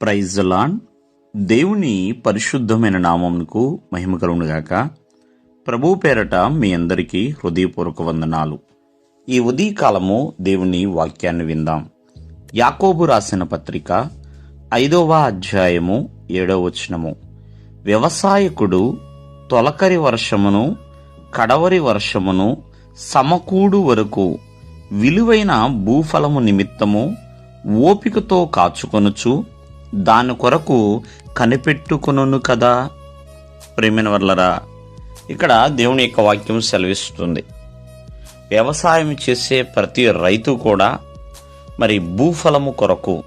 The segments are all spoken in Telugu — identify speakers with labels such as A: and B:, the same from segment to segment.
A: ప్రైజ్ లాన్ దేవుని పరిశుద్ధమైన నామంకు మహిమ కలుగునుగాక ప్రభు పేరట మీ అందరికీ హృదయపూర్వక వందనాలు. ఈ ఉదయకాలము దేవుని వాక్యాన్ని విందాం. యాకోబు రాసిన పత్రిక ఐదవ అధ్యాయము ఏడవ వచనము. వ్యవసాయకుడు తొలకరి వర్షమును కడవరి వర్షమును సమకూడు వరకు విలువైన భూఫలము నిమిత్తము ఓపికతో కాచుకొనుచు దాని కొరకు కనిపెట్టుకును కదా. ప్రేమిన వర్లరా ఇక్కడ దేవుని యొక్క వాక్యం సెలవిస్తుంది. వ్యవసాయం చేసే ప్రతి రైతు కూడా మరి భూఫలము కొరకు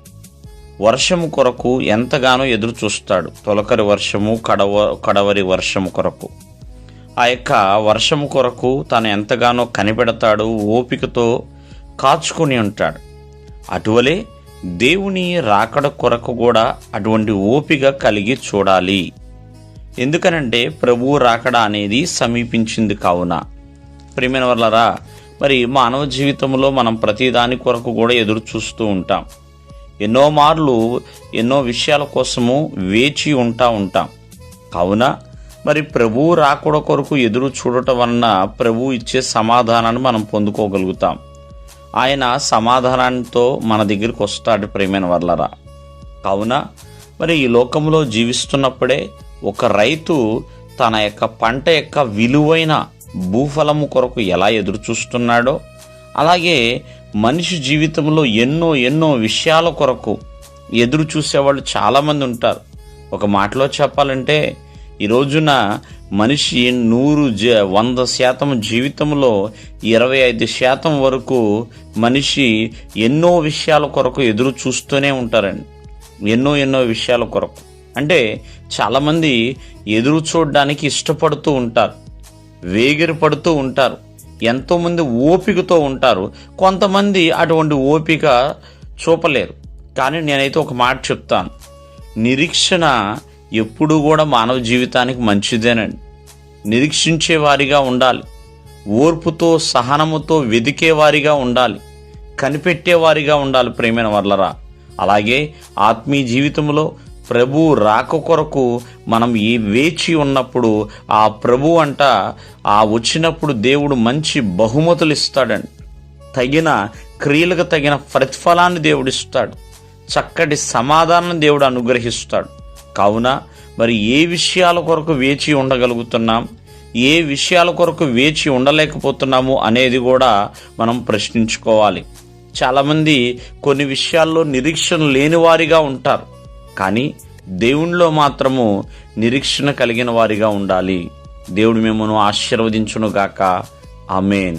A: వర్షము కొరకు ఎంతగానో ఎదురు చూస్తాడు తొలకరి వర్షము కడవ కడవరి వర్షము కొరకు. ఆ యొక్క వర్షము కొరకు తాను ఎంతగానో కనిపెడతాడు ఓపికతో కాచుకొని ఉంటాడు. అటువలే దేవుని రాకడ కొరకు కూడా అటువంటి ఓపిక కలిగి చూడాలి. ఎందుకనంటే ప్రభువు రాకడ అనేది సమీపించింది కావున. ప్రియమైన వల్లరా మరి మానవ జీవితంలో మనం ప్రతిదాని కొరకు కూడా ఎదురు చూస్తూ ఉంటాం. ఎన్నో మార్లు ఎన్నో విషయాల కోసము వేచి ఉంటా ఉంటాం. కావున మరి ప్రభువు రాకూడ కొరకు ఎదురు చూడటం వలన ప్రభు ఇచ్చే సమాధానాన్ని మనం పొందుకోగలుగుతాం. ఆయన సమాధానంతో మన దగ్గరికి వస్తాడు ప్రేమైన వర్లరా. కావున మరి ఈ లోకంలో జీవిస్తున్నప్పుడే ఒక రైతు తన యొక్క పంట యొక్క విలువైన భూఫలము కొరకు ఎలా ఎదురు చూస్తున్నాడో అలాగే మనిషి జీవితంలో ఎన్నో ఎన్నో విషయాల కొరకు ఎదురు చూసేవాళ్ళు చాలామంది ఉంటారు. ఒక మాటలో చెప్పాలంటే ఈ రోజున మనిషి నూరు జ వంద శాతం జీవితంలో ఇరవై ఐదు శాతం వరకు మనిషి ఎన్నో విషయాల కొరకు ఎదురు చూస్తూనే ఉంటారండి. ఎన్నో ఎన్నో విషయాల కొరకు. అంటే చాలామంది ఎదురు చూడడానికి ఇష్టపడుతూ ఉంటారు. వేగిరి పడుతూ ఉంటారు. ఎంతోమంది ఓపికతో ఉంటారు. కొంతమంది అటువంటి ఓపిక చూపలేరు. కానీ నేనైతే ఒక మాట చెప్తాను. నిరీక్షణ ఎప్పుడూ కూడా మానవ జీవితానికి మంచిదేనండి. నిరీక్షించే వారిగా ఉండాలి. ఓర్పుతో సహనముతో వెదికేవారిగా ఉండాలి. కనిపెట్టేవారిగా ఉండాలి ప్రేమైన వర్లరా. అలాగే ఆత్మీయ జీవితంలో ప్రభు రాక కొరకు మనం ఈ వేచి ఉన్నప్పుడు ఆ ప్రభు అంట ఆ వచ్చినప్పుడు దేవుడు మంచి బహుమతులు ఇస్తాడండి. తగిన క్రియలకు తగిన ప్రతిఫలాన్ని దేవుడు ఇస్తాడు. చక్కటి సమాధానం దేవుడు అనుగ్రహిస్తాడు. కావున మరి ఏ విషయాల కొరకు వేచి ఉండగలుగుతున్నాం? ఏ విషయాల కొరకు వేచి ఉండలేకపోతున్నాము అనేది కూడా మనం ప్రశ్నించుకోవాలి. చాలామంది కొన్ని విషయాల్లో నిరీక్షణ లేని వారిగా ఉంటారు. కానీ దేవునిలో మాత్రము నిరీక్షణ కలిగిన వారిగా ఉండాలి. దేవుడు మిమ్మను ఆశీర్వదించునుగాక. ఆమెన్.